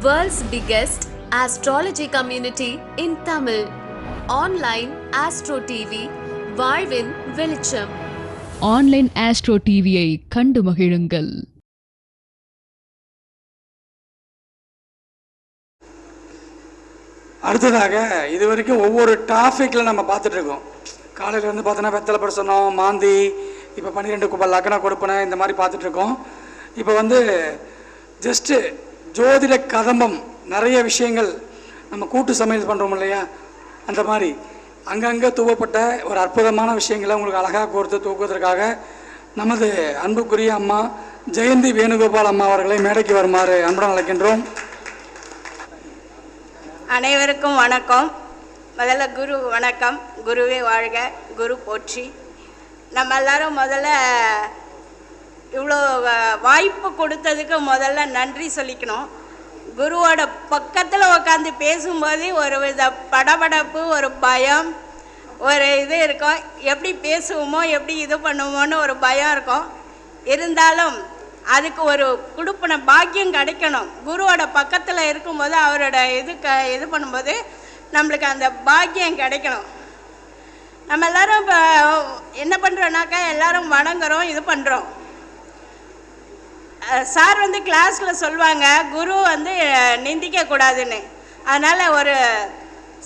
World's biggest astrology community in Tamil. Online Astro TV, வாழ்வின் வெளிச்சம். Online astro டிவியை கண்டு மகிழுங்கள். அடுத்ததாக இது வரைக்கும் ஒவ்வொரு டாபிக்ல நம்ம பார்த்துட்டு இருக்கோம் காலையில இருந்து பார்த்தோன்னா வெத்தலை பிரசனம் மாந்தி இப்போ பன்னிரெண்டு குப்பை லக்ன கொடுப்பனை இந்த மாதிரி பார்த்துட்டு இருக்கோம் இப்போ வந்து ஜஸ்ட்டு ஜோதிட கதம்பம் நிறைய விஷயங்கள் நம்ம கூட்டு சமையல் பண்ணுறோம் இல்லையா? அந்த மாதிரி அங்கங்கே தூவப்பட்ட ஒரு அற்புதமான விஷயங்களை உங்களுக்கு அழகாக கோர்த்து தூக்குவதற்காக நமது அன்புக்குரிய அம்மா ஜெயந்தி வேணுகோபால் அம்மா அவர்களை மேடைக்கு வருமாறு அன்புடன் அழைக்கின்றோம். அனைவருக்கும் வணக்கம். முதல்ல குரு வணக்கம். குருவே வாழ்க குரு போற்றி. நம்ம எல்லாரும் முதல்ல இவ்வளோ வாய்ப்பு கொடுத்ததுக்கு முதல்ல நன்றி சொல்லிக்கணும். குருவோட பக்கத்தில் உட்காந்து பேசும்போது ஒரு வித படபடப்பு ஒரு பயம் ஒரு இது இருக்கும். எப்படி பேசுவோமோ எப்படி இது பண்ணுவோன்னு ஒரு பயம் இருக்கும். இருந்தாலும் அதுக்கு ஒரு கொடுப்பின பாக்கியம் கிடைக்கணும். குருவோட பக்கத்தில் இருக்கும்போது அவரோட இது க இது பண்ணும்போது நம்மளுக்கு அந்த பாக்கியம் கிடைக்கணும். நம்ம எல்லாரும் இப்போ என்ன பண்ணுறோன்னாக்கா எல்லோரும் வணங்குறோம் இது பண்ணுறோம் சார் வந்து கிளாஸில் சொல்லுவாங்க குரு வந்து நிந்திக்கக்கூடாதுன்னு அதனால் ஒரு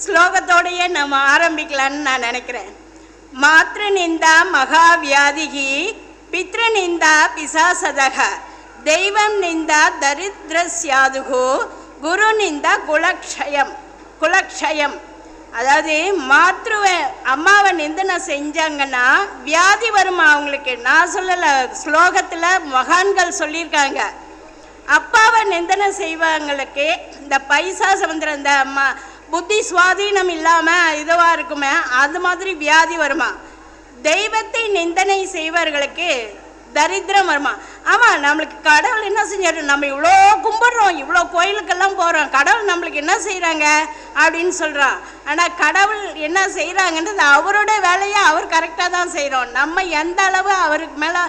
ஸ்லோகத்தோடையே நம்ம ஆரம்பிக்கலான்னு நான் நினைக்கிறேன். மாத்ரு நிந்தா மகாவியாதிகி பித்ரு நிந்தா பிசாசதக. தெய்வம் நிந்தா தரித்ரஸ்யாதுகு குரு நிந்தா குலக்ஷயம் குலக்ஷயம். அதாவது மாத்ருவை அம்மாவை நிந்தனை செஞ்சாங்கன்னா வியாதி வருமா அவங்களுக்கு? நான் சொல்லலை ஸ்லோகத்தில் மகான்கள் சொல்லியிருக்காங்க. அப்பாவை நிந்தனை செய்வாங்களுக்கு இந்த பைசா சமுத்திரம் இந்த ம புத்தி சுவாதீனம் இல்லாமல் இதுவாக இருக்குமே அது மாதிரி வியாதி வருமா? தெய்வத்தை நிந்தனை செய்வர்களுக்கு தரித்திரம் வருமா? ஆமாம் நம்மளுக்கு கடவுள் என்ன செஞ்சாரு? நம்ம இவ்வளோ கும்பிட்றோம் இவ்வளோ கோயிலுக்கெல்லாம் போகிறோம் கடவுள் நம்மளுக்கு என்ன செய்கிறாங்க அப்படின்னு சொல்கிறான் ஆனால் கடவுள் என்ன செய்கிறாங்கன்றது அவரோட வேலையை அவர் கரெக்டாக தான் செய்கிறோம் நம்ம எந்த அளவு அவருக்கு மேலே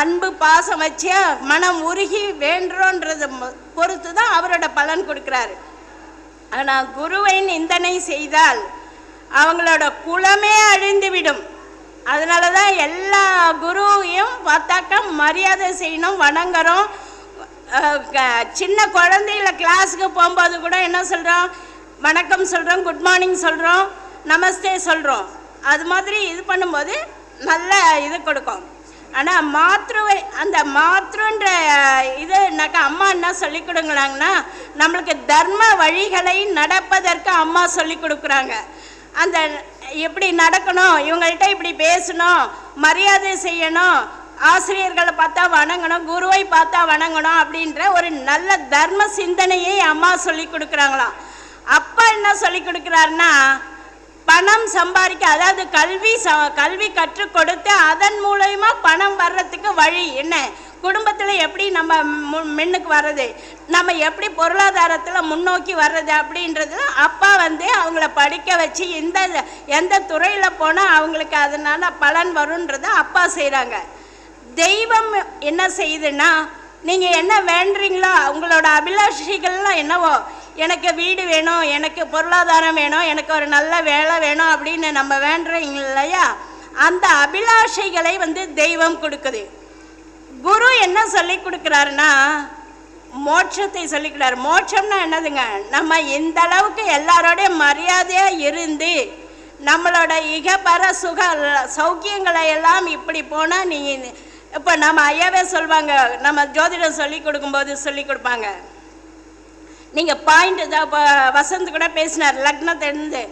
அன்பு பாசம் வச்சு மனம் உருகி வேண்டுறோன்றதை பொறுத்து தான் அவரோட பலன் கொடுக்குறாரு. ஆனால் குருவை நிந்தனை செய்தால் அவங்களோட குலமே அழிந்துவிடும். அதனால தான் எல்லா குருவையும் பார்த்தாக்கா மரியாதை செய்யணும் வணங்குறோம். க- சின்ன குழந்தையில கிளாஸுக்கு போகும்போது கூட என்ன சொல்கிறோம் வணக்கம் சொல்கிறோம் குட் மார்னிங் சொல்கிறோம் நமஸ்தே சொல்கிறோம் அது மாதிரி இது பண்ணும்போது நல்ல இது கொடுக்கும். ஆனால் மாத்ருவை அந்த மாத்ருன்ற இதுனாக்கா அம்மா என்ன சொல்லி கொடுங்களாங்கன்னா நம்மளுக்கு தர்ம வழிகளை நடப்பதற்கு அம்மா சொல்லி கொடுக்குறாங்க. அந்த எப்படி நடக்கணும் இவங்கள்ட்ட இப்படி பேசணும் மரியாதை செய்யணும் ஆசிரியர்களை பார்த்தா வணங்கணும் குருவை பார்த்தா வணங்கணும் அப்படின்ற ஒரு நல்ல தர்ம சிந்தனையை அம்மா சொல்லி கொடுக்குறாங்களாம். அப்பா என்ன சொல்லி கொடுக்குறாருன்னா பணம் சம்பாதிக்க அதாவது கல்வி ச கல்வி கற்றுக் கொடுத்து அதன் மூலயமா பணம் வர்றதுக்கு வழி என்ன? குடும்பத்தில் எப்படி நம்ம மு- முன்னுக்கு வர்றது? நம்ம எப்படி பொருளாதாரத்தில் முன்னோக்கி வர்றது அப்படின்றது அப்பா வந்து அவங்கள படிக்க வச்சு இந்த எந்த துறையில் போனால் அவங்களுக்கு அதனால் பலன் வரும்ன்றதை அப்பா செய்கிறாங்க தெய்வம் என்ன செய்யுதுன்னா நீங்கள் என்ன வேண்டுறீங்களோ உங்களோட அபிலாஷைகள்லாம் என்னவோ எனக்கு வீடு வேணும் எனக்கு பொருளாதாரம் வேணும் எனக்கு ஒரு நல்ல வேலை வேணும் அப்படின்னு நம்ம வேண்டுறீங்க இல்லையா? அந்த அபிலாஷைகளை வந்து தெய்வம் கொடுக்குது. குரு என்ன சொல்லி கொடுக்குறாருன்னா மோட்சத்தை சொல்லிக்கிறார் மோட்சம்னா என்னதுங்க? நம்ம இந்த அளவுக்கு எல்லாரோடைய மரியாதையாக இருந்து நம்மளோட இகபர சுக சௌக்கியங்களை எல்லாம் இப்படி போனால் நீங்கள் இப்போ நம்ம ஐயாவே சொல்லுவாங்க நம்ம ஜோதிடம் சொல்லி கொடுக்கும்போது சொல்லி கொடுப்பாங்க. நீங்கள் பாயிண்ட் தான் இப்போ வசந்த் கூட பேசினார் லக்னத்திலேருந்து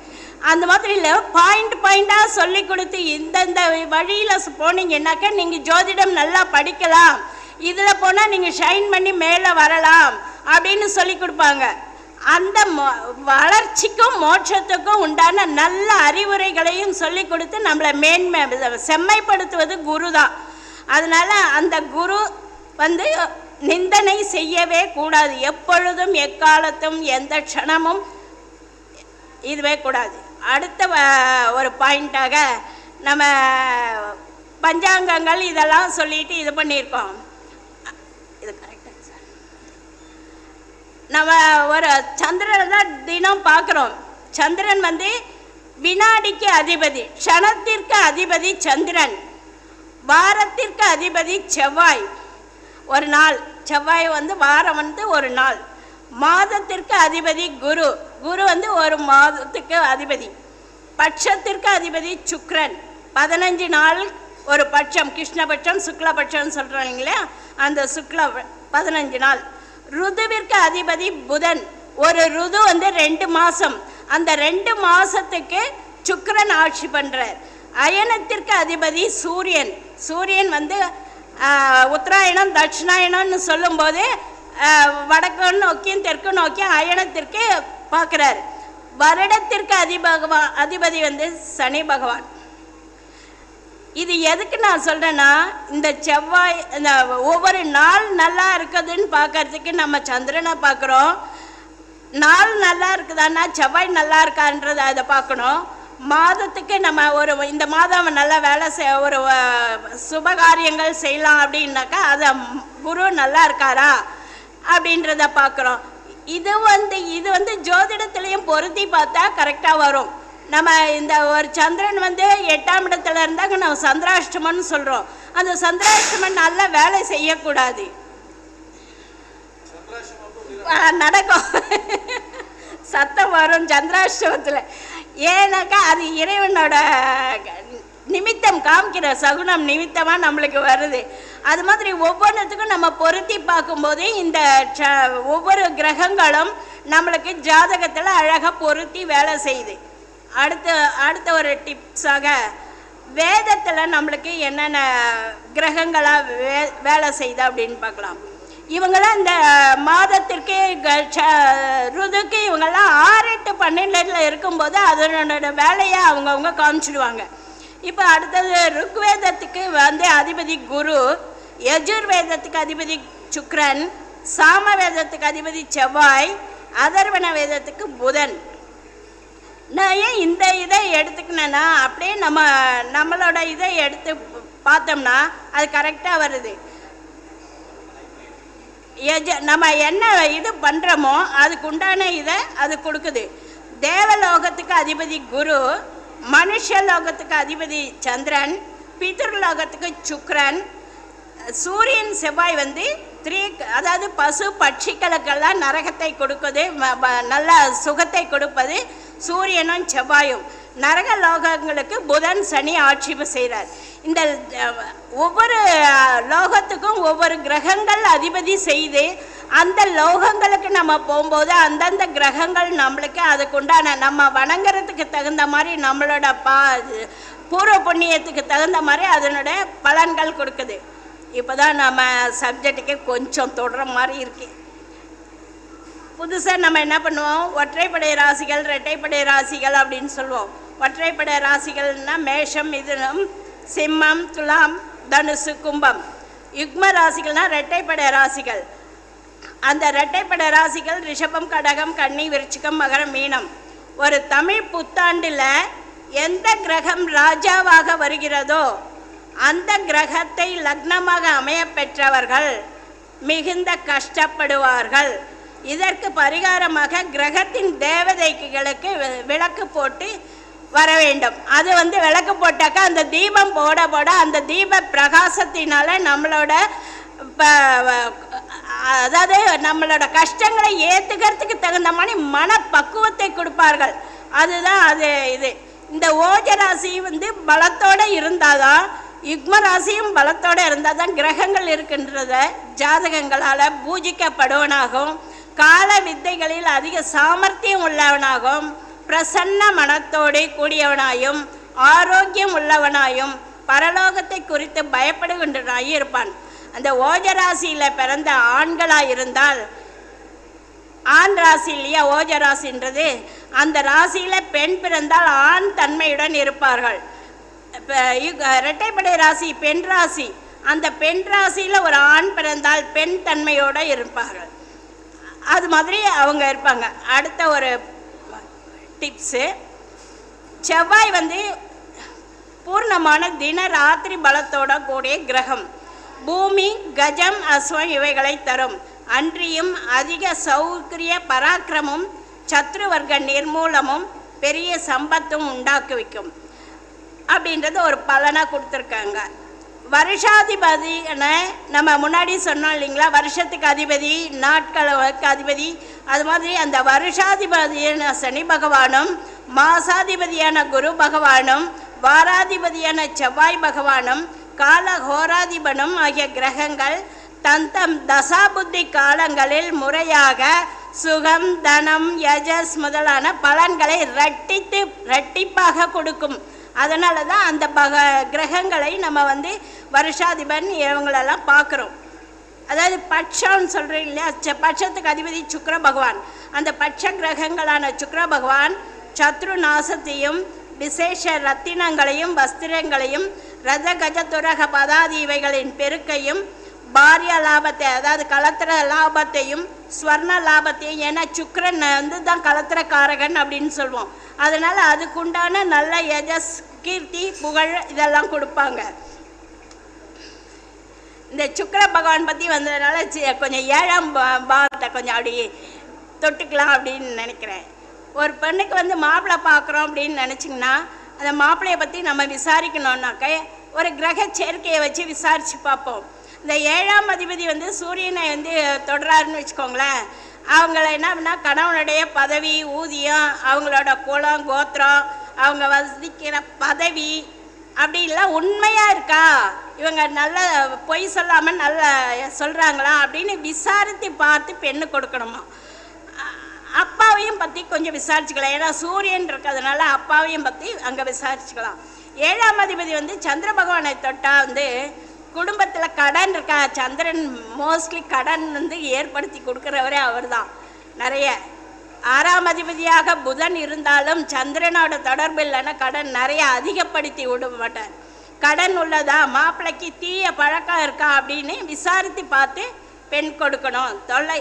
அந்த மாதிரி இல்லை பாயிண்ட் பாயிண்டாக சொல்லி கொடுத்து இந்தந்த வழியில் போனீங்கன்னாக்கா நீங்கள் ஜோதிடம் நல்லா படிக்கலாம். இதில் போனால் நீங்கள் ஷைன் பண்ணி மேலே வரலாம் அப்படின்னு சொல்லி கொடுப்பாங்க. அந்த வளர்ச்சிக்கும் மோட்சத்துக்கும் உண்டான நல்ல அறிவுரைகளையும் சொல்லி கொடுத்து நம்மளை மேன்மை செம்மைப்படுத்துவது குரு தான் அதனால் அந்த குரு வந்து நிந்தனை செய்யவே கூடாது. எப்பொழுதும் எக்காலத்தும் எந்த க்ஷணமும் இதுவே கூடாது. அடுத்த வ- ஒரு பாயிண்ட்டாக நம்ம பஞ்சாங்கங்கள் இதெல்லாம் சொல்லிட்டு இது பண்ணியிருக்கோம். இது கரெக்டாக சார். நம்ம ஒரு சந்திரனை தான் தினம் பார்க்குறோம். சந்திரன் வந்து வினாடிக்கு அதிபதி க்ஷணத்திற்கு அதிபதி சந்திரன் வாரத்திற்கு அதிபதி செவ்வாய். ஒரு நாள் செவ்வாய் வந்து வாரம் வந்து ஒரு நாள். மாதத்திற்கு அதிபதி குரு. குரு வந்து ஒரு மாதத்துக்கு அதிபதி. பட்சத்திற்கு அதிபதி சுக்ரன். பதினஞ்சு நாள் ஒரு பட்சம் கிருஷ்ணபட்சம் சுக்லபட்சம்னு சொல்கிறாங்க இல்லையா? அந்த சுக்ல பதினஞ்சு நாள். ருதுவிற்கு அதிபதி புதன். ஒரு ருது வந்து ரெண்டு மாதம் அந்த ரெண்டு மாதத்துக்கு சுக்ரன் ஆட்சி பண்ணுறார் அயனத்திற்கு அதிபதி சூரியன். சூரியன் வந்து உத்தராயணம் தட்சிணாயணம்னு சொல்லும்போது வடக்கு நோக்கியும் தெற்கு நோக்கியும் அயனத்திற்கு பார்க்குறார். வருடத்திற்கு அதிபகவான் அதிபதி வந்து சனி பகவான். இது எதுக்கு நான் சொல்கிறேன்னா இந்த செவ்வாய் இந்த ஒவ்வொரு நாள் நல்லா இருக்குதுன்னு பார்க்கறதுக்கு நம்ம சந்திரனை பார்க்குறோம். நாள் நல்லா இருக்குதான்னா செவ்வாய் நல்லா இருக்கான்றதை அதை பார்க்கணும். மாதத்துக்கு நம்ம ஒரு இந்த மாதம் நல்லா வேலை செய் ஒரு சுபகாரியங்கள் செய்யலாம் அப்படின்னாக்கா அதை குரு நல்லா இருக்காரா? அப்படின்றத பார்க்குறோம். இது வந்து இது வந்து ஜோதிடத்துலேயும் பொருத்தி பார்த்தா கரெக்டாக வரும். நம்ம இந்த ஒரு சந்திரன் வந்து எட்டாம் இடத்துல இருந்தாங்க நம்ம சந்திராஷ்டமம்னு சொல்கிறோம் அந்த சந்திராஷ்டமம் நல்லா வேலை செய்யக்கூடாது. நடக்கும். சத்தம் வரும் சந்திராஷ்டமத்தில். ஏன்னாக்கா அது இறைவனோட நிமித்தம் காமிக்கிற சகுனம் நிமித்தமாக நம்மளுக்கு வருது. அது மாதிரி ஒவ்வொன்றுத்துக்கும் நம்ம பொருத்தி பார்க்கும்போது இந்த ச- ஒவ்வொரு கிரகங்களும் நம்மளுக்கு ஜாதகத்தில் அழகாக பொருத்தி வேலை செய்யுது. அடுத்த அடுத்த ஒரு டிப்ஸாக வேதத்தில் நம்மளுக்கு என்னென்ன கிரகங்களாக வே வேலை செய்யுது அப்படின்னு பார்க்கலாம். இவங்களாம் இந்த மாதத்திற்கு க- ச- ருதுக்கு இவங்கெல்லாம் ஆறு எட்டு பன்னெண்டில் இருக்கும்போது அதனோட வேலையை அவங்கவுங்க காமிச்சிடுவாங்க இப்போ அடுத்தது ருக்வேதத்துக்கு வந்து அதிபதி குரு யஜுர்வேதத்துக்கு அதிபதி சுக்ரன் சாம வேதத்துக்கு அதிபதி செவ்வாய் அதர்வன வேதத்துக்கு புதன். நான் ஏன் இந்த இதை எடுத்துக்கினேன்னா அப்படியே நம்ம நம்மளோட இதை எடுத்து பார்த்தோம்னா அது கரெக்டாக வருது. எஜ நம்ம என்ன இது பண்ணுறோமோ அதுக்கு உண்டான இதை அது கொடுக்குது. தேவலோகத்துக்கு அதிபதி குரு மனுஷ லோகத்துக்கு அதிபதி சந்திரன் பிதர்லோகத்துக்கு சுக்ரன் சூரியன் செவ்வாய் வந்து த்ரீ அதாவது பசு பட்சிகளுக்கெல்லாம் நரகத்தை கொடுக்குது நல்ல சுகத்தை கொடுப்பது சூரியனும் செவ்வாயும். நரக லோகங்களுக்கு புதன் சனி ஆட்சிப்பு செய்கிறார் இந்த ஒவ்வொரு லோகத்துக்கும் ஒவ்வொரு கிரகங்கள் அதிபதி செய்து அந்த லோகங்களுக்கு நம்ம போகும்போது அந்தந்த கிரகங்கள் நம்மளுக்கு அதுக்குண்டான நம்ம வணங்குறதுக்கு தகுந்த மாதிரி நம்மளோட பா பூர்வ புண்ணியத்துக்கு தகுந்த மாதிரி அதனுடைய பலன்கள் கொடுக்குது. இப்போ தான் நம்ம சப்ஜெக்ட்டுக்கு கொஞ்சம் தொடர மாதிரி இருக்கு. புதுசாக நம்ம என்ன பண்ணுவோம்? ஒற்றைப்படை ராசிகள் இரட்டைப்படை ராசிகள் அப்படின்னு சொல்லுவோம். ஒற்றைப்படை ராசிகள்னால் மேஷம் மிதுனம் சிம்மம் துலாம் தனுசு கும்பம். யுக்ம ராசிகள்னால் இரட்டைப்படை ராசிகள். அந்த இரட்டைப்பட ராசிகள் ரிஷபம் கடகம் கன்னி விருச்சிகம் மகரம் மீனம். ஒரு தமிழ் புத்தாண்டில் எந்த கிரகம் ராஜாவாக வருகிறதோ அந்த கிரகத்தை லக்னமாக அமைய பெற்றவர்கள் மிகுந்த கஷ்டப்படுவார்கள். இதற்கு பரிகாரமாக கிரகத்தின் தேவதைகளுக்கு வி- விளக்கு போட்டு வர வேண்டும். அது வந்து விளக்கு போட்டாக்கா அந்த தீபம் போட போட அந்த தீப பிரகாசத்தினால நம்மளோட ப- அதாவது நம்மளோட கஷ்டங்களை ஏற்றுக்கிறதுக்கு தகுந்த மாதிரி மனப்பக்குவத்தை கொடுப்பார்கள். அதுதான் அது இது. இந்த ஓஜ ராசி வந்து பலத்தோடு இருந்தாதான் யுக்ம ராசியும் பலத்தோடு இருந்தால் தான் கிரகங்கள் இருக்கின்றத ஜாதகங்களால் பூஜிக்கப்படுவனாகவும் கால வித்தைகளில் அதிக சாமர்த்தியம் உள்ளவனாகவும் பிரசன்ன மனத்தோடு கூடியவனாயும் ஆரோக்கியம் உள்ளவனாயும் பரலோகத்தை குறித்து பயப்படுகின்றனாயும் இருப்பான். அந்த ஓஜராசியில் பிறந்த ஆண்களாக இருந்தால் ஆண் ராசி இல்லையா ஓஜராசின்றது? அந்த ராசியில் பெண் பிறந்தால் ஆண் தன்மையுடன் இருப்பார்கள். இப்போ இரட்டைப்படை ராசி பெண் ராசி. அந்த பெண் ராசியில் ஒரு ஆண் பிறந்தால் பெண் தன்மையோடு இருப்பார்கள். அது மாதிரி அவங்க இருப்பாங்க. அடுத்த ஒரு டிப்ஸு. செவ்வாய் வந்து பூர்ணமான தின ராத்திரி பலத்தோட கூடிய கிரகம். பூமி கஜம் அஸ்வம் இவைகளை தரும். அன்றியும் அதிக சௌகரிய பராக்கிரமும் சத்ருவர்க்க நிர்மூலமும் பெரிய சம்பத்தும் உண்டாக்குவிக்கும். அப்படின்றது ஒரு பலனாக கொடுத்துருக்காங்க. வருஷாதிபதின நம்ம முன்னாடி சொன்னோம் இல்லைங்களா? வருஷத்துக்கு அதிபதி நாட்களுக்கு அதிபதி. அது மாதிரி அந்த வருஷாதிபதியான சனி பகவானும் மாசாதிபதியான குரு பகவானும் வாராதிபதியான செவ்வாய் பகவானும் கால ஹோராதிபனும் ஆகிய கிரகங்கள் தந்தம் தசாபுத்தி காலங்களில் முறையாக சுகம் தனம் யஜஸ் முதலான பலன்களை ரட்டித்து ரட்டிப்பாக கொடுக்கும். அதனால தான் அந்த பக கிரகங்களை நம்ம வந்து வருஷாதிபன் இவங்களெல்லாம் பார்க்குறோம். அதாவது பட்சம்னு சொல்கிறோம் இல்லையா? ச- பட்சத்துக்கு அதிபதி சுக்ர பகவான். அந்த பட்ச கிரகங்களான சுக்ர பகவான் சத்ரு நாசத்தையும் விசேஷ ரத்தினங்களையும் வஸ்திரங்களையும் ரத கஜ துரக பதாதி இவைகளின் பெருக்கையும் பாரிய லாபத்தை அதாவது கலத்திர லாபத்தையும் ஸ்வர்ண லாபத்தையும் ஏன்னா சுக்கரன் வந்து தான் கலத்திர காரகன் அப்படின்னு சொல்லுவோம் அதனால் அதுக்குண்டான நல்ல எஜஸ் கீர்த்தி புகழ் இதெல்லாம் கொடுப்பாங்க. இந்த சுக்கர பகவான் பற்றி வந்ததுனால கொஞ்சம் ஏழாம் பா- பாவத்தை கொஞ்சம் அப்படி தொட்டுக்கலாம் அப்படின்னு நினைக்கிறேன். ஒரு பெண்ணுக்கு வந்து மாப்பிள்ளை பார்க்குறோம் அப்படின்னு நினச்சிங்கன்னா அந்த மாப்பிள்ளையை பற்றி நம்ம விசாரிக்கணுன்னாக்க ஒரு கிரக சேர்க்கையை வச்சு விசாரித்து பார்ப்போம். இந்த ஏழாம் அதிபதி வந்து சூரியனை வந்து தொடராருன்னு வச்சுக்கோங்களேன். அவங்கள என்ன பண்ணால் கணவனுடைய பதவி ஊதியம் அவங்களோட குலம் கோத்திரம் அவங்க வசிக்கிற பதவி அப்படின்லாம் உண்மையாக இருக்கா? இவங்க நல்ல பொய் சொல்லாமல் நல்ல சொல்கிறாங்களா அப்படின்னு விசாரித்து பார்த்து பெண்ணு கொடுக்கணுமா? அப்பாவையும் பற்றி கொஞ்சம் விசாரிச்சுக்கலாம். ஏன்னா சூரியன் இருக்கிறதுனால அப்பாவையும் பற்றி அங்கே விசாரிச்சுக்கலாம். ஏழாம் அதிபதி வந்து சந்திர பகவானை தொட்டால் வந்து குடும்பத்தில் கடன் இருக்கா? சந்திரன் மோஸ்ட்லி கடன் வந்து ஏற்படுத்தி கொடுக்குறவரே அவர் தான் நிறைய. ஆறாம் அதிபதியாக புதன் இருந்தாலும் சந்திரனோட தொடர்பு இல்லைன்னா கடன் நிறைய அதிகப்படுத்தி விட மாட்டார். கடன் உள்ளதா? மாப்பிள்ளைக்கு தீய பழக்கம் இருக்கா அப்படின்னு விசாரித்து பார்த்து பெண் கொடுக்கணும். தொல்லை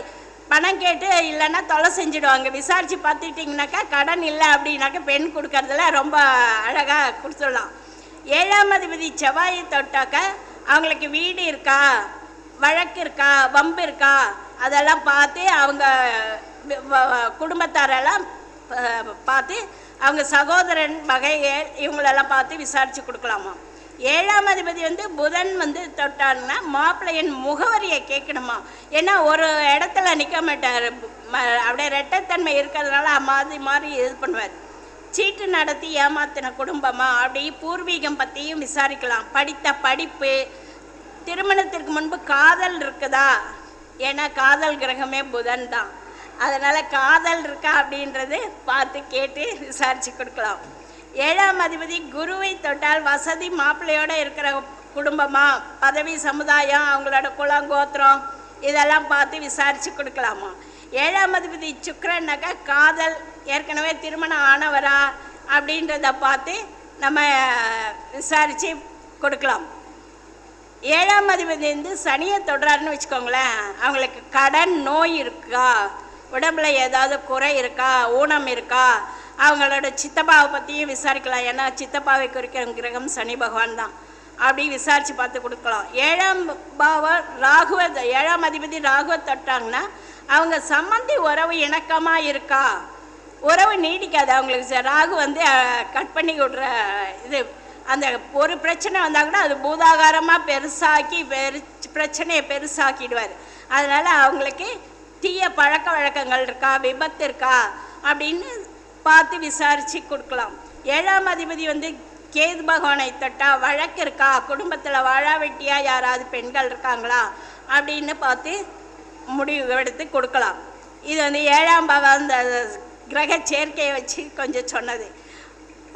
பணம் கேட்டு இல்லைன்னா தொலை செஞ்சுடுவாங்க. விசாரித்து பார்த்துட்டிங்கனாக்கா கடன் இல்லை அப்படின்னாக்கா பெண் கொடுக்கறதுல ரொம்ப அழகாக கொடுத்துடலாம். ஏழாம் அதிபதி செவ்வாயை தொட்டாக்க அவங்களுக்கு வீடு இருக்கா? வழக்கு இருக்கா? வம்பு இருக்கா? அதெல்லாம் பார்த்து அவங்க குடும்பத்தாரெல்லாம் பார்த்து அவங்க சகோதரன் வகைகள் இவங்களெல்லாம் பார்த்து விசாரித்து கொடுக்கலாமா ஏழாம் அதிபதி வந்து புதன் வந்து தொட்டாருன்னா மாப்பிள்ளையின் முகவரியை கேட்கணுமா? ஏன்னா ஒரு இடத்துல நிற்க மாட்டார். ம- அப்படியே ரெட்டத்தன்மை இருக்கிறதுனால மாதிரி மாறி இது பண்ணுவார். சீட்டு நடத்தி ஏமாத்தின குடும்பமா? அப்படி பூர்வீகம் பற்றியும் விசாரிக்கலாம். படித்த படிப்பு திருமணத்திற்கு முன்பு காதல் இருக்குதா? ஏன்னா காதல் கிரகமே புதன் தான். அதனால் காதல் இருக்கா அப்படின்றது பார்த்து கேட்டு விசாரித்து கொடுக்கலாம். ஏழாம் அதிபதி குருவை தொட்டால் வசதி மாப்பிள்ளையோட இருக்கிற குடும்பமா? பதவி சமுதாயம் அவங்களோட குலம் கோத்திரம் இதெல்லாம் பார்த்து விசாரித்து கொடுக்கலாமா? ஏழாம் அதிபதி சுக்கரன்னாக்கா காதல் ஏற்கனவே திருமணம் ஆனவரா அப்படின்றத பார்த்து நம்ம விசாரித்து கொடுக்கலாம். ஏழாம் அதிபதி வந்து சனியை தொடுறாருன்னு வச்சுக்கோங்களேன். அவங்களுக்கு கடன் நோய் இருக்கா? உடம்புல ஏதாவது குறை இருக்கா? ஊனம் இருக்கா? அவங்களோட சித்தப்பாவை பற்றியும் விசாரிக்கலாம். ஏன்னா சித்தப்பாவை குறிக்கிற கிரகம் சனி பகவான் தான். அப்படி விசாரித்து பார்த்து கொடுக்கலாம். ஏழாம் பாவம் ராகுவ ஏழாம் அதிபதி ராகுவை தொட்டாங்கன்னா அவங்க சம்மந்தி உறவு இணக்கமாக இருக்கா? உறவு நீடிக்காது. அவங்களுக்கு ராகு வந்து கட் பண்ணி விடுற இது. அந்த ஒரு பிரச்சனை வந்தால் கூட அது பூதாகாரமாக பெருசாக்கி பெரு பிரச்சனையை பெருசாக்கிடுவார். அதனால் அவங்களுக்கு தீய பழக்க வழக்கங்கள் இருக்கா? விபத்து இருக்கா? அப்படின்னு பார்த்து விசாரித்து கொடுக்கலாம். ஏழாம் அதிபதி வந்து கேது பகவானை தொட்டா வழக்கு இருக்கா? குடும்பத்தில் வாழா வெட்டியா? யாராவது பெண்கள் இருக்காங்களா? அப்படின்னு பார்த்து முடிவு எடுத்து கொடுக்கலாம். இது வந்து ஏழாம் பாவம் அந்த கிரக சேர்க்கையை வச்சு கொஞ்சம் சொன்னது.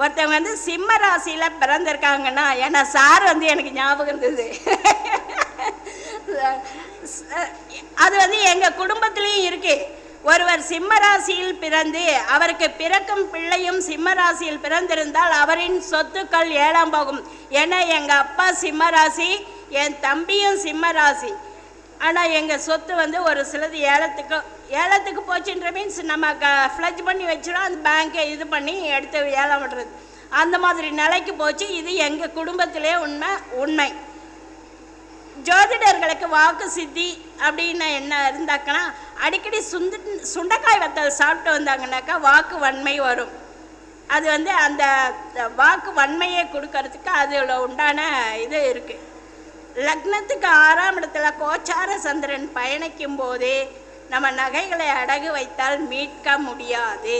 ஒருத்தவங்க வந்து சிம்ம ராசியில் பிறந்திருக்காங்கன்னா ஏன்னா சார் வந்து எனக்கு ஞாபகம் இருந்தது. அது வந்து எங்கள் குடும்பத்துலேயும் இருக்குது ஒருவர் சிம்மராசியில் பிறந்து அவருக்கு பிறக்கும் பிள்ளையும் சிம்மராசியில் பிறந்திருந்தால் அவரின் சொத்துக்கள் ஏழாம் போகும். ஏன்னா எங்கள் அப்பா சிம்மராசி என் தம்பியும் சிம்மராசி. ஆனால் எங்கள் சொத்து வந்து ஒரு சிலது ஏலத்துக்கு ஏலத்துக்கு போச்சுன்ற மீன்ஸ் நம்ம க ஃப்ளஜ் பண்ணி வச்சிடும் அந்த பேங்க்கை இது பண்ணி எடுத்து ஏலம் விடுறது. அந்த மாதிரி நிலைக்கு போச்சு. இது எங்கள் குடும்பத்திலே உண்மை உண்மை. ஜோதிடர்களுக்கு வாக்கு சித்தி அப்படின்னு என்ன இருந்தாக்கன்னா அடிக்கடி சுண்டு சுண்டைக்காய் வத்தல் சாப்பிட்டு வந்தாங்கன்னாக்கா வாக்கு வன்மை வரும். அது வந்து அந்த வாக்கு வன்மையை கொடுக்கறதுக்கு அதில் உண்டான இது இருக்குது லக்னத்துக்கு ஆறாம் இடத்துல கோச்சார சந்திரன் பயணிக்கும் போதே நம்ம நகைகளை அடகு வைத்தால் மீட்க முடியாது.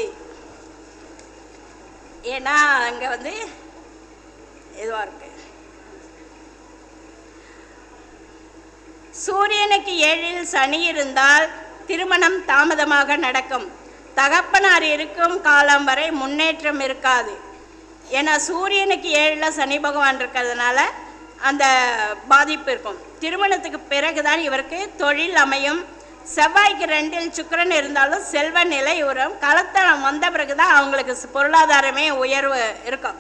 ஏன்னா அங்கே வந்து இதுவாக இருக்குது சூரியனுக்கு ஏழில் சனி இருந்தால் திருமணம் தாமதமாக நடக்கும். தகப்பனார் இருக்கும் காலம் வரை முன்னேற்றம் இருக்காது. ஏன்னா சூரியனுக்கு ஏழில் சனி பகவான் இருக்கிறதுனால அந்த பாதிப்பு இருக்கும். திருமணத்துக்கு பிறகுதான் இவருக்கு தொழில் அமையும். செவ்வாய்க்கு ரெண்டில் சுக்கரன் இருந்தாலும் செல்வ நிலை உரம் கலத்தனம் வந்த பிறகு தான் அவங்களுக்கு பொருளாதாரமே உயர்வு இருக்கும்.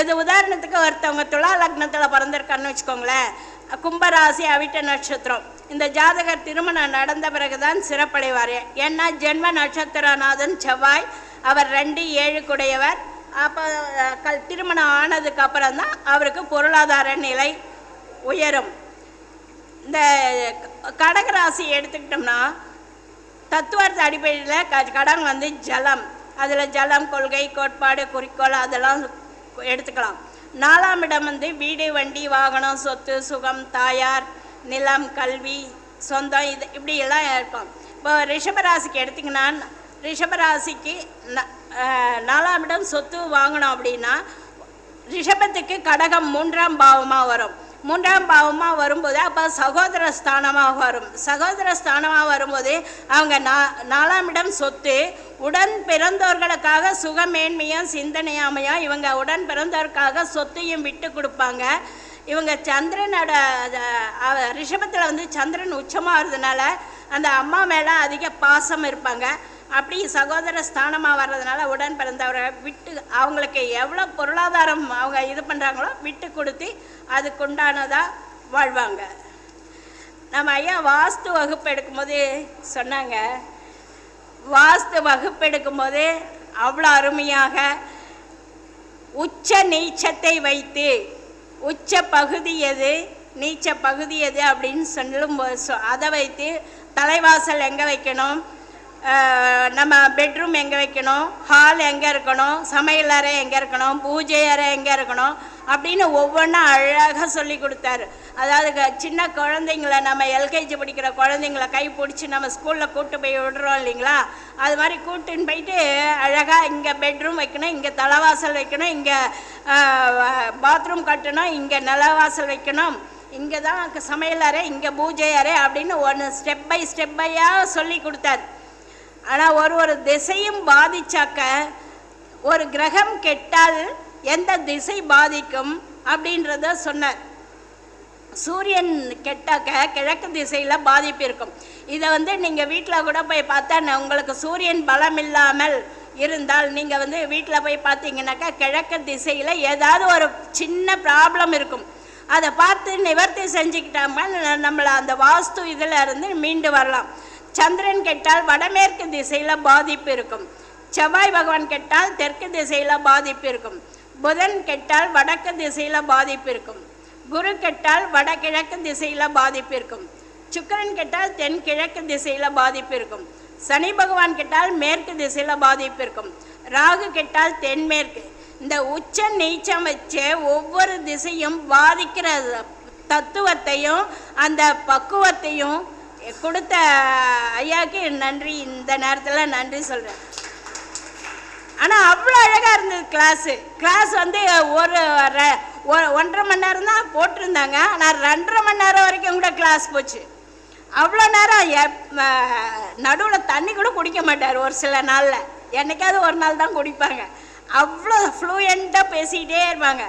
இது உதாரணத்துக்கு ஒருத்தவங்க துலா லக்னத்தில் பிறந்திருக்கான்னு வச்சுக்கோங்களேன். கும்பராசி அவிட்ட நட்சத்திரம். இந்த ஜாதகர் திருமணம் நடந்த பிறகுதான் சிறப்படைவார். ஏன்னா ஜென்ம நட்சத்திரநாதன் செவ்வாய் அவர் ரெண்டு ஏழுக்குடையவர் அப்போ கல் திருமணம் ஆனதுக்கு அப்புறம் தான் அவருக்கு பொருளாதார நிலை உயரும். இந்த கடகராசி எடுத்துக்கிட்டோம்னா தத்துவார்த்த அடிப்படையில் க கடன் வந்து ஜலம். அதில் ஜலம் கொள்கை கோட்பாடு குறிக்கோள் அதெல்லாம் எடுத்துக்கலாம். நாலாம் இடம் வந்து வீடு வண்டி வாகனம் சொத்து சுகம் தாயார் நிலம் கல்வி சொந்தம் இது இப்படி எல்லாம் இருக்கும். இப்போ ரிஷபராசிக்கு எடுத்திங்கன்னா ரிஷபராசிக்கு ந- நாலாம் இடம் சொத்து வாங்கணும் அப்படின்னா ரிஷபத்துக்கு கடகம் மூன்றாம் பாவமாக வரும். மூன்றாம் பாவமாக வரும்போது அப்போ சகோதர ஸ்தானமாக வரும். சகோதர ஸ்தானமாக வரும்போது அவங்க நா நாலாம் இடம் சொத்து உடன் பிறந்தோர்களுக்காக சுகமேன்மையும் சிந்தனையாமையும் இவங்க உடன் பிறந்தோருக்காக சொத்தையும் விட்டு கொடுப்பாங்க. இவங்க சந்திரனோட ரிஷபத்தில் வந்து சந்திரன் உச்சமாகிறதுனால அந்த அம்மா மேலே அதிக பாசம் இருப்பாங்க. அப்படி சகோதர ஸ்தானமாக வர்றதுனால உடன் பிறந்தவரை விட்டு அவங்களுக்கு எவ்வளோ பொருளாதாரம் அவங்க இது பண்ணுறாங்களோ விட்டு கொடுத்து அதுக்குண்டானதாக வாழ்வாங்க. நம்ம ஐயா வாஸ்து வகுப்பு எடுக்கும்போது சொன்னாங்க. வாஸ்து வகுப்பு எடுக்கும்போது அவ்வளோ அருமையாக உச்ச நீச்சத்தை வைத்து உச்ச பகுதி எது நீச்ச பகுதி எது அப்படின்னு சொல்லும் அதை வைத்து தலைவாசல் எங்கே வைக்கணும்? நம்ம பெட்ரூம் எங்கே வைக்கணும்? ஹால் எங்கே இருக்கணும்? சமையல் அறை எங்கே இருக்கணும்? பூஜை அறை எங்கே இருக்கணும்? அப்படின்னு ஒவ்வொன்றா அழகாக சொல்லி கொடுத்தாரு. அதாவது க- சின்ன குழந்தைங்கள நம்ம எல்கேஜி படிக்கிற குழந்தைங்கள கை பிடிச்சி நம்ம ஸ்கூலில் கூட்டு போய் விடுறோம் இல்லைங்களா? அது மாதிரி கூட்டுன்னு போயிட்டு அழகாக இங்கே பெட்ரூம் வைக்கணும் இங்கே தலைவாசல் வைக்கணும் இங்கே பாத்ரூம் கட்டணும் இங்கே நிலவாசல் வைக்கணும். இங்கே தான் சமையல் அறை இங்கே பூஜை அறை அப்படின்னு ஒன்று ஸ்டெப் பை ஸ்டெப் பையாக சொல்லி கொடுத்தாரு. ஆனால் ஒரு ஒரு திசையும் பாதிச்சாக்க ஒரு கிரகம் கெட்டால் எந்த திசை பாதிக்கும் அப்படின்றத சொன்னார். சூரியன் கெட்டாக்க கிழக்கு திசையில் பாதிப்பு இருக்கும். இதை வந்து நீங்கள் வீட்டில் கூட போய் பார்த்தா உங்களுக்கு சூரியன் பலம் இல்லாமல் இருந்தால் நீங்கள் வந்து வீட்டில் போய் பார்த்தீங்கன்னாக்கா கிழக்கு திசையில் ஏதாவது ஒரு சின்ன ப்ராப்ளம் இருக்கும். அதை பார்த்து நிவர்த்தி செஞ்சுக்கிட்டாமல் நம்மளை அந்த வாஸ்து இதில் இருந்து மீண்டு வரலாம். சந்திரன் கெட்டால் வடமேற்கு திசையில் பாதிப்பு இருக்கும். செவ்வாய் பகவான் கெட்டால் தெற்கு திசையில் பாதிப்பு இருக்கும். புதன் கெட்டால் வடக்கு திசையில் பாதிப்பு இருக்கும். குரு கெட்டால் வடகிழக்கு திசையில் பாதிப்பு இருக்கும். சுக்கிரன் கெட்டால் தென்கிழக்கு திசையில் பாதிப்பு இருக்கும். சனி பகவான் கெட்டால் மேற்கு திசையில் பாதிப்பு இருக்கும். ராகு கெட்டால் தென்மேற்கு. இந்த உச்ச நீச்சம் வச்சு ஒவ்வொரு திசையும் பாதிக்கிற தத்துவத்தையும் அந்த பக்குவத்தையும் கொடுத்த ஐயாவுக்கு நன்றி. இந்த நேரத்தில் நன்றி சொல்கிறேன் ஆனால் அவ்வளோ அழகாக இருந்தது கிளாஸு கிளாஸ் வந்து ஒரு ஒன்றரை மணி நேரம் தான் போட்டிருந்தாங்க. ஆனால் ரெண்டரை மணி நேரம் வரைக்கும் கூட கிளாஸ் போச்சு. அவ்வளோ நேரம் எப் நடுவில் தண்ணி கூட குடிக்க மாட்டார் ஒரு சில நாளில். என்னைக்காவது ஒரு நாள் தான் குடிப்பாங்க. அவ்வளோ ஃப்ளூயண்ட்டாக பேசிக்கிட்டே இருப்பாங்க.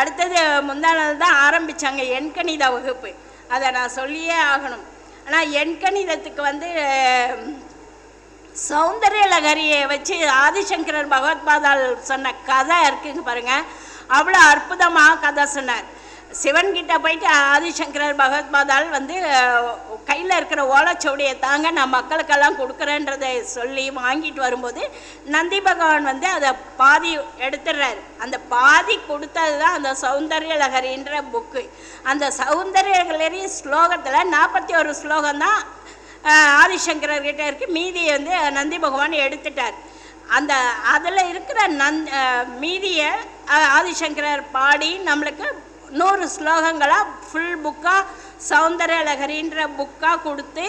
அடுத்தது முந்தா நாள் தான் ஆரம்பித்தாங்க எண்கணித வகுப்பு. அதை நான் சொல்லியே ஆகணும். ஆனால் எண்கணிதத்துக்கு வந்து சௌந்தர்ய லகரியை வச்சு ஆதிசங்கரர் பகவத்பாதால் சொன்ன கதை இருக்குங்க பாருங்கள் அவ்வளோ அற்புதமாக கதை சொன்னார். சிவன்கிட்ட போயிட்டு ஆதிசங்கரர் பகவத்பாதால் வந்து கையில் இருக்கிற ஓலைச்சுவடியை தாங்க நான் மக்களுக்கெல்லாம் கொடுக்குறேன்றதை சொல்லி வாங்கிட்டு வரும்போது நந்தி பகவான் வந்து அதை பாதி எடுத்துடுறாரு. அந்த பாதி கொடுத்தது தான் அந்த சௌந்தர்ய லகரின்ற புக்கு அந்த சௌந்தர்ய லகரி ஸ்லோகத்தில் நாற்பத்தி ஒரு ஸ்லோகம் தான் ஆதிசங்கரர்கிட்ட இருக்கு. மீதியை வந்து நந்தி பகவான் எடுத்துட்டார். அந்த அதில் இருக்கிற நந் மீதியை ஆதிசங்கரர் பாடி நம்மளுக்கு நூறு ஸ்லோகங்களாக ஃபுல் புக்காக சௌந்தர்யலகரின்ற புக்காக கொடுத்து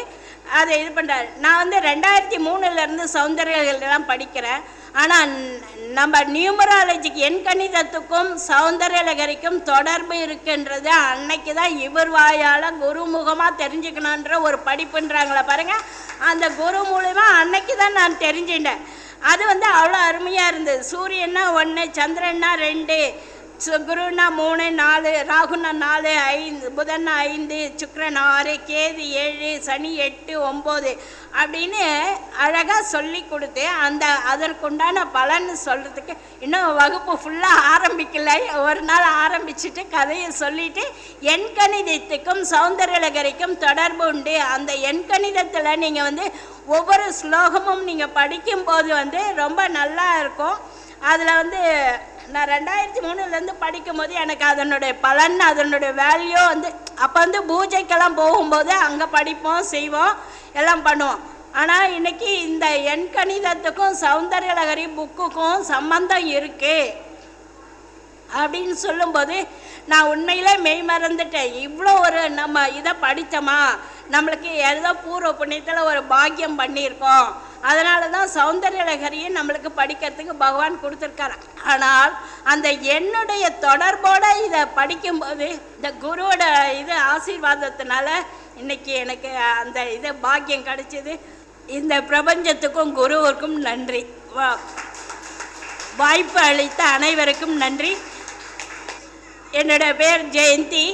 அதை இது பண்ணுறாரு நான் வந்து ரெண்டாயிரத்தி மூணுலேருந்து சௌந்தர்யலகரிலாம் படிக்கிறேன். ஆனால் நம்ம நியூமராலஜிக்கு என் கணிதத்துக்கும் சௌந்தர்யலகரிக்கும் தொடர்பு இருக்குன்றது அன்னைக்கு தான் இவர் வாயால் குருமுகமாக தெரிஞ்சுக்கணுன்ற ஒரு படிப்புன்றாங்களே பாருங்கள் அந்த குரு மூலிமா அன்னைக்கு தான் நான் தெரிஞ்சுட்டேன். அது வந்து அவ்வளோ அருமையாக இருந்தது. சூரியன்னா ஒன்று சந்திரன்னா ரெண்டு சு- மூணு நாலு ராகுனா நாலு ஐந்து புதன் ஐந்து சுக்கரன் ஆறு கேது ஏழு சனி எட்டு ஒம்பது அப்படின்னு அழகாக சொல்லி கொடுத்து அந்த அதற்குண்டான பலன் சொல்கிறதுக்கு இன்னும் வகுப்பு ஃபுல்லாக ஆரம்பிக்கலை. ஒரு நாள் ஆரம்பிச்சுட்டு கதையை சொல்லிட்டு எண்கணிதத்துக்கும் சௌந்தரலகரிக்கும் தொடர்பு உண்டு. அந்த எண்கணிதத்தில் நீங்கள் வந்து ஒவ்வொரு ஸ்லோகமும் நீங்கள் படிக்கும்போது வந்து ரொம்ப நல்லா இருக்கும். அதில் வந்து நான் ரெண்டாயிரத்தி மூணுலேருந்து படிக்கும்போது எனக்கு அதனுடைய பலன் அதனுடைய வேல்யூ வந்து அப்போ வந்து பூஜைக்கெல்லாம் போகும்போது அங்கே படிப்போம் செய்வோம் எல்லாம் பண்ணுவோம். ஆனால் இன்னைக்கு இந்த எண்கணிதத்துக்கும் சௌந்தர்யலகரி புக்குக்கும் சம்பந்தம் இருக்குது அப்படின்னு சொல்லும்போது நான் உண்மையிலே மெய் மறந்துட்டேன். இவ்வளோ ஒரு நம்ம இதை படித்தோமா? நம்மளுக்கு ஏதோ பூர்வ புண்ணியத்தில் ஒரு பாக்கியம் பண்ணியிருக்கோம். அதனால தான் சௌந்தர்யலகரியை நம்மளுக்கு படிக்கிறதுக்கு பகவான் கொடுத்துருக்காரு. ஆனால் அந்த என்னுடைய தொடர்போட இதை படிக்கும்போது இந்த குருவோட இது ஆசீர்வாதத்தினால இன்னைக்கு எனக்கு அந்த இது பாக்கியம் கிடைச்சிது. இந்த பிரபஞ்சத்துக்கும் குருவுக்கும் நன்றி. வா. வாய்ப்பு அளித்த அனைவருக்கும் நன்றி. என்னோட பேர் ஜெயந்தி.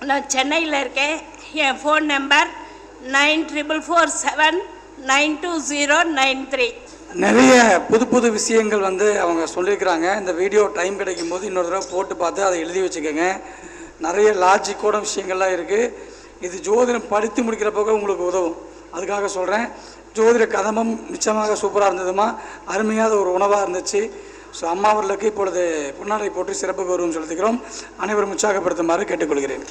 நான் சென்னையில் இருக்கேன். என் phone number nine triple four seven nine two zero nine three. நிறைய புது புது விஷயங்கள் வந்து அவங்க சொல்லியிருக்கிறாங்க. இந்த வீடியோ டைம் கிடைக்கும் போது இன்னொரு தடவை போட்டு பார்த்து அதை எழுதி வச்சுக்கோங்க. நிறைய லாஜிக்கோட விஷயங்கள்லாம் இருக்குது இது ஜோதிடம் படித்து முடிக்கிற போக உங்களுக்கு உதவும். அதுக்காக சொல்கிறேன் ஜோதிட கதமும் நிச்சயமாக சூப்பராக இருந்ததுமா? அருமையாக ஒரு உணவாக இருந்துச்சு. ஸோ அம்மாவர்களுக்கு இப்பொழுது புன்னாடை போட்டு சிறப்பு கௌரவம் செலுத்துகிறோம். அனைவரும் உற்சாகப்படுத்துமாறு கேட்டுக்கொள்கிறேன்.